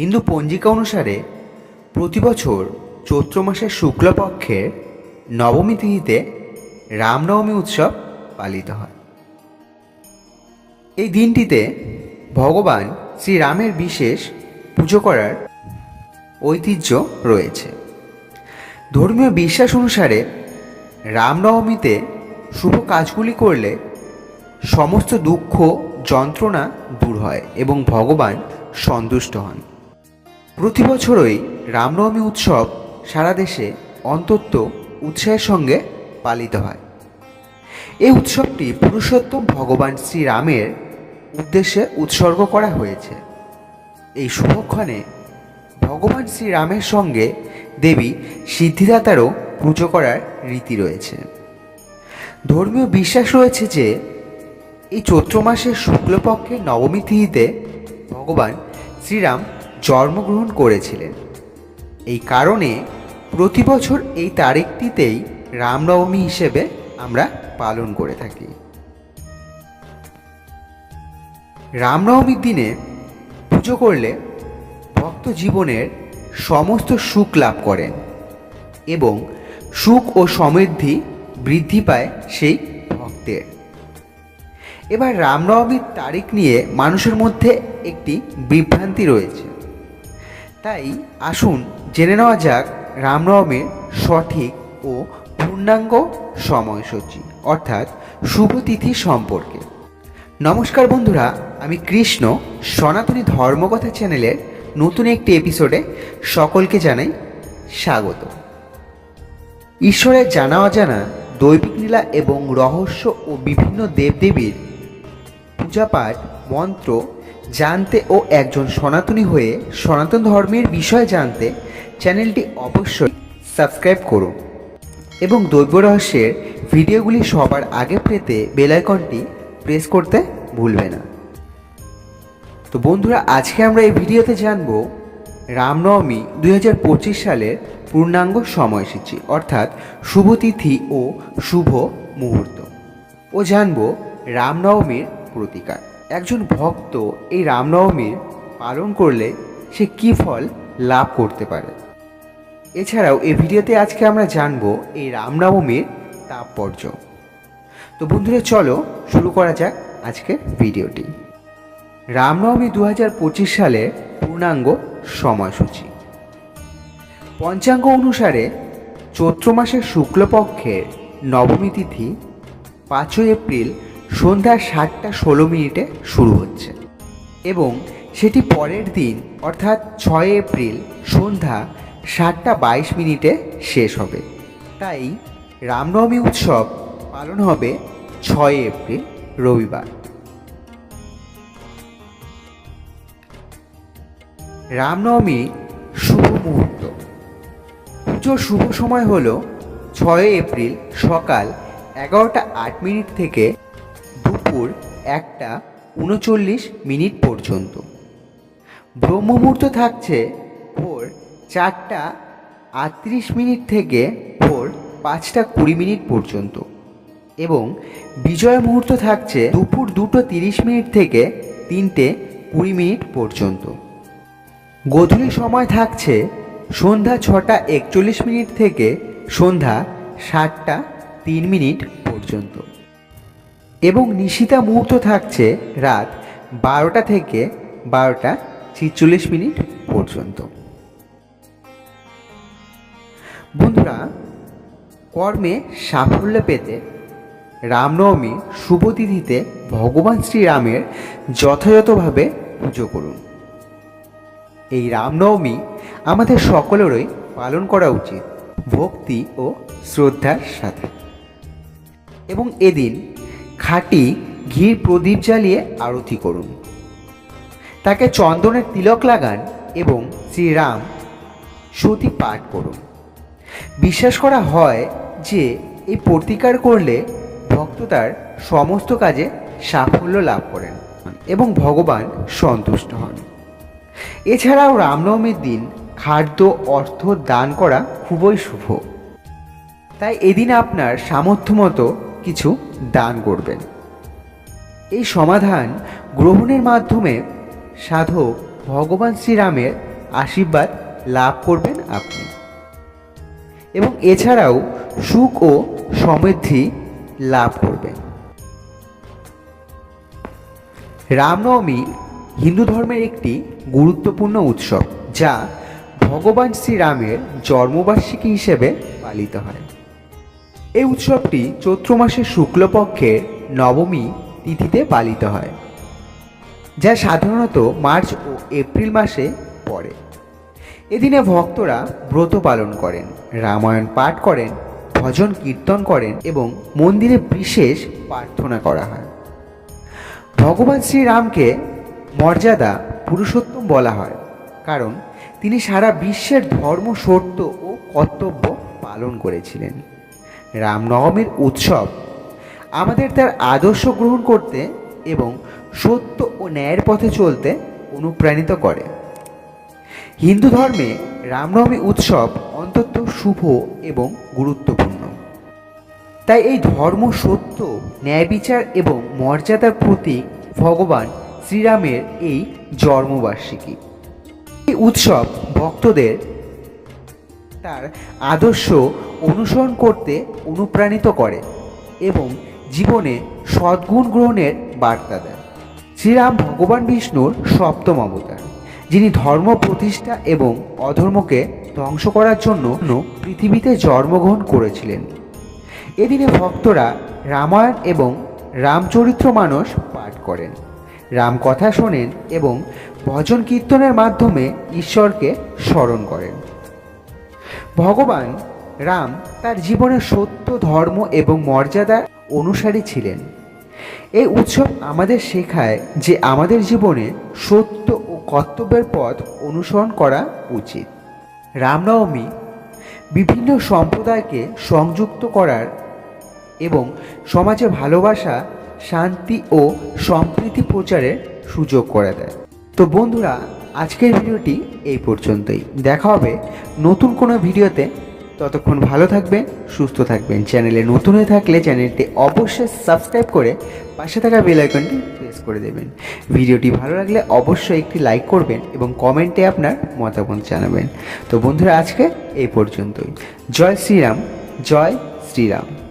হিন্দু পঞ্জিকা অনুসারে প্রতি বছর চৈত্র মাসের শুক্লপক্ষের নবমী তিথিতে রামনবমী উৎসব পালিত হয়। এই দিনটিতে ভগবান শ্রীরামের বিশেষ পুজো করার ঐতিহ্য রয়েছে। ধর্মীয় বিশ্বাস অনুসারে রামনবমীতে শুভ কাজগুলি করলে সমস্ত দুঃখ যন্ত্রণা দূর হয় এবং ভগবান সন্তুষ্ট হন। প্রতি বছরই রামনবমী উৎসব সারা দেশে অন্তত উৎসাহের সঙ্গে পালিত হয়। এই উৎসবটি পুরুষোত্তম ভগবান শ্রীরামের উদ্দেশ্যে উৎসর্গ করা হয়েছে। এই শুভক্ষণে ভগবান শ্রীরামের সঙ্গে দেবী সিদ্ধিদাতারও পুজো করার রীতি রয়েছে। ধর্মীয় বিশ্বাস রয়েছে যে, এই চৈত্র মাসের শুক্লপক্ষের নবমী তিথিতে ভগবান শ্রীরাম জন্মগ্রহণ করেছিলেন। এই কারণে প্রতি বছর এই তারিখটিতেই রামনবমী হিসেবে আমরা পালন করে থাকি। রামনবমীর দিনে পুজো করলে ভক্ত জীবনের সমস্ত সুখ লাভ করেন এবং সুখ ও সমৃদ্ধি বৃদ্ধি পায় সেই ভক্তের। এবার রামনবমীর তারিখ নিয়ে মানুষের মধ্যে একটি বিভ্রান্তি রয়েছে। তাই আসুন জেনে নেওয়া যাক রামনবমের সঠিক ও পূর্ণাঙ্গ সময়সূচি, অর্থাৎ শুভ তিথি সম্পর্কে। নমস্কার বন্ধুরা, আমি কৃষ্ণ, সনাতনী ধর্মকথা চ্যানেলের নতুন একটি এপিসোডে সকলকে জানাই স্বাগত। ঈশ্বরের জানা অজানা দৈবিক লীলা এবং রহস্য ও বিভিন্ন দেবদেবীর পূজাপাঠ, মন্ত্র জানতে ও একজন সনাতনী হয়ে সনাতন ধর্মের বিষয় জানতে চ্যানেলটি অবশ্যই সাবস্ক্রাইব করুন এবং দৈব রহস্যের ভিডিওগুলি সবার আগে পেতে বেলাইকনটি প্রেস করতে ভুলবে না। তো বন্ধুরা, আজকে আমরা এই ভিডিওতে জানব রামনবমী দু হাজার পঁচিশ সালের পূর্ণাঙ্গ সময়সূচি, অর্থাৎ শুভ তিথি ও শুভ মুহূর্ত। ও জানব রামনবমীর প্রতিকার। একজন ভক্ত এই রামনবমীর পালন করলে সে কি ফল লাভ করতে পারে? এছাড়াও এই ভিডিওতে আজকে আমরা জানব এই রামনবমীর তাৎপর্য। তো বন্ধুরা, চলো শুরু করা যাক আজকের ভিডিওটি। রামনবমী দু হাজার পঁচিশ সালের পূর্ণাঙ্গ সময়সূচি। পঞ্চাঙ্গ অনুসারে চৈত্র মাসের শুক্লপক্ষের নবমী তিথি পাঁচই এপ্রিল সন্ধ্যা সাতটা ষোলো মিনিটে শুরু হচ্ছে। এবং সেটি পরের দিন, অর্থাৎ ছয় এপ্রিল, সন্ধ্যা সাতটা বাইশ মিনিটে শেষ হবে। তাই রামনবমী উৎসব পালন হবে ছয় এপ্রিল, রবিবার। রামনবমী শুভ মুহূর্ত। পুজোর শুভ সময় হল ছয় এপ্রিল সকাল এগারোটা আট মিনিট থেকে দুপুর একটা উনচল্লিশ মিনিট পর্যন্ত। ব্রহ্মমুহূর্ত থাকছে ভোর চারটা আটত্রিশ মিনিট থেকে ভোর পাঁচটা কুড়ি মিনিট পর্যন্ত এবং বিজয় মুহূর্ত থাকছে দুপুর দুটো তিরিশ মিনিট থেকে তিনটে কুড়ি মিনিট পর্যন্ত। গোধূলি সময় থাকছে সন্ধ্যা ছটা একচল্লিশ মিনিট থেকে সন্ধ্যা সাতটা তিন মিনিট পর্যন্ত। এবং নিশিতা মুহূর্ত থাকছে রাত বারোটা থেকে বারোটা ছিচল্লিশ মিনিট পর্যন্ত। বন্ধুরা, কর্মে সাফল্য পেতে রামনবমী শুভ তিথিতে ভগবান শ্রীরামের যথাযথভাবে পুজো করুন। এই রামনবমী আমাদের সকলেরই পালন করা উচিত ভক্তি ও শ্রদ্ধার সাথে। এবং এদিন খাঁটি ঘির প্রদীপ জ্বালিয়ে আরতি করুন। তাকে চন্দনের তিলক লাগান এবং শ্রীরাম সতী পাঠ করুন। বিশ্বাস করা হয় যে এই প্রতিকার করলে ভক্ত তার সমস্ত কাজে সাফল্য লাভ করেন এবং ভগবান সন্তুষ্ট হন। এছাড়াও রামনবমীর দিন খাদ্য, অর্থ, দান করা খুবই শুভ। তাই এদিন আপনার সামর্থ্য মতো কিছু দান করবেন। এই সমাধান গ্রহণের মাধ্যমে সাধক ভগবান শ্রীরামের আশীর্বাদ লাভ করবেন আপনি। এবং এছাড়াও সুখ ও সমৃদ্ধি লাভ করবেন। রামনবমী হিন্দু ধর্মের একটি গুরুত্বপূর্ণ উৎসব, যা ভগবান শ্রীরামের জন্মবার্ষিকী হিসেবে পালিত হয়। এই উৎসবটি চৈত্র মাসের শুক্লপক্ষের নবমী তিথিতে পালিত হয়, যা সাধারণত মার্চ ও এপ্রিল মাসে পড়ে। এদিনে ভক্তরা ব্রত পালন করেন, রামায়ণ পাঠ করেন, ভজন কীর্তন করেন এবং মন্দিরে বিশেষ প্রার্থনা করা হয়। ভগবান শ্রীরামকে মর্যাদা পুরুষোত্তম বলা হয়, কারণ তিনি সারা বিশ্বের ধর্ম, সত্য ও কর্তব্য পালন করেছিলেন। রামনবমীর উৎসব। আমাদের তার আদর্শ গ্রহণ করতে এবং সত্য ও ন্যায়ের পথে চলতে অনুপ্রাণিত করে। হিন্দু ধর্মে রামনবমী উৎসব অন্তত শুভ এবং গুরুত্বপূর্ণ। তাই এই ধর্ম সত্য, ন্যায় বিচার এবং মর্যাদার প্রতীক ভগবান শ্রীরামের এই জন্মবার্ষিকী। এই উৎসব ভক্তদের তার আদর্শ অনুসরণ করতে অনুপ্রাণিত করে এবং জীবনে সদ্গুণ গ্রহণের বার্তা দেয়। শ্রীরাম ভগবান বিষ্ণুর সপ্তম অবতার, যিনি ধর্ম প্রতিষ্ঠা এবং অধর্মকে ধ্বংস করার জন্য পৃথিবীতে জন্মগ্রহণ করেছিলেন। এদিনে ভক্তরা রামায়ণ এবং রামচরিত্র মানস পাঠ করেন। রামকথা শোনেন এবং ভজন কীর্তনের মাধ্যমে ঈশ্বরকে স্মরণ করেন। ভগবান রাম তার জীবনে সত্য, ধর্ম এবং মর্যাদার অনুসারী ছিলেন। এই উৎসব আমাদের শেখায় যে আমাদের জীবনে সত্য ও কর্তব্যের পথ অনুসরণ করা উচিত। রামনবমী বিভিন্ন সম্প্রদায়কে সংযুক্ত করার এবং সমাজে ভালোবাসা, শান্তি ও সম্প্রীতি প্রচারের সুযোগ করে দেয়। তো বন্ধুরা আজকের ভিডিওটি এই পর্যন্তই। দেখা হবে নতুন কোনো ভিডিওতে। ততক্ষণ ভালো থাকবেন, সুস্থ থাকবেন। চ্যানেলে নতুন হয়ে থাকলে চ্যানেলটি অবশ্যই সাবস্ক্রাইব করে পাশে থাকা বেল আইকনটি প্রেস করে দেবেন। ভিডিওটি ভালো লাগলে অবশ্যই একটি লাইক করবেন এবং কমেন্টে আপনার মতামত জানাবেন। তো বন্ধুরা, আজকে এই পর্যন্তই। জয় শ্রীরাম জয় শ্রীরাম।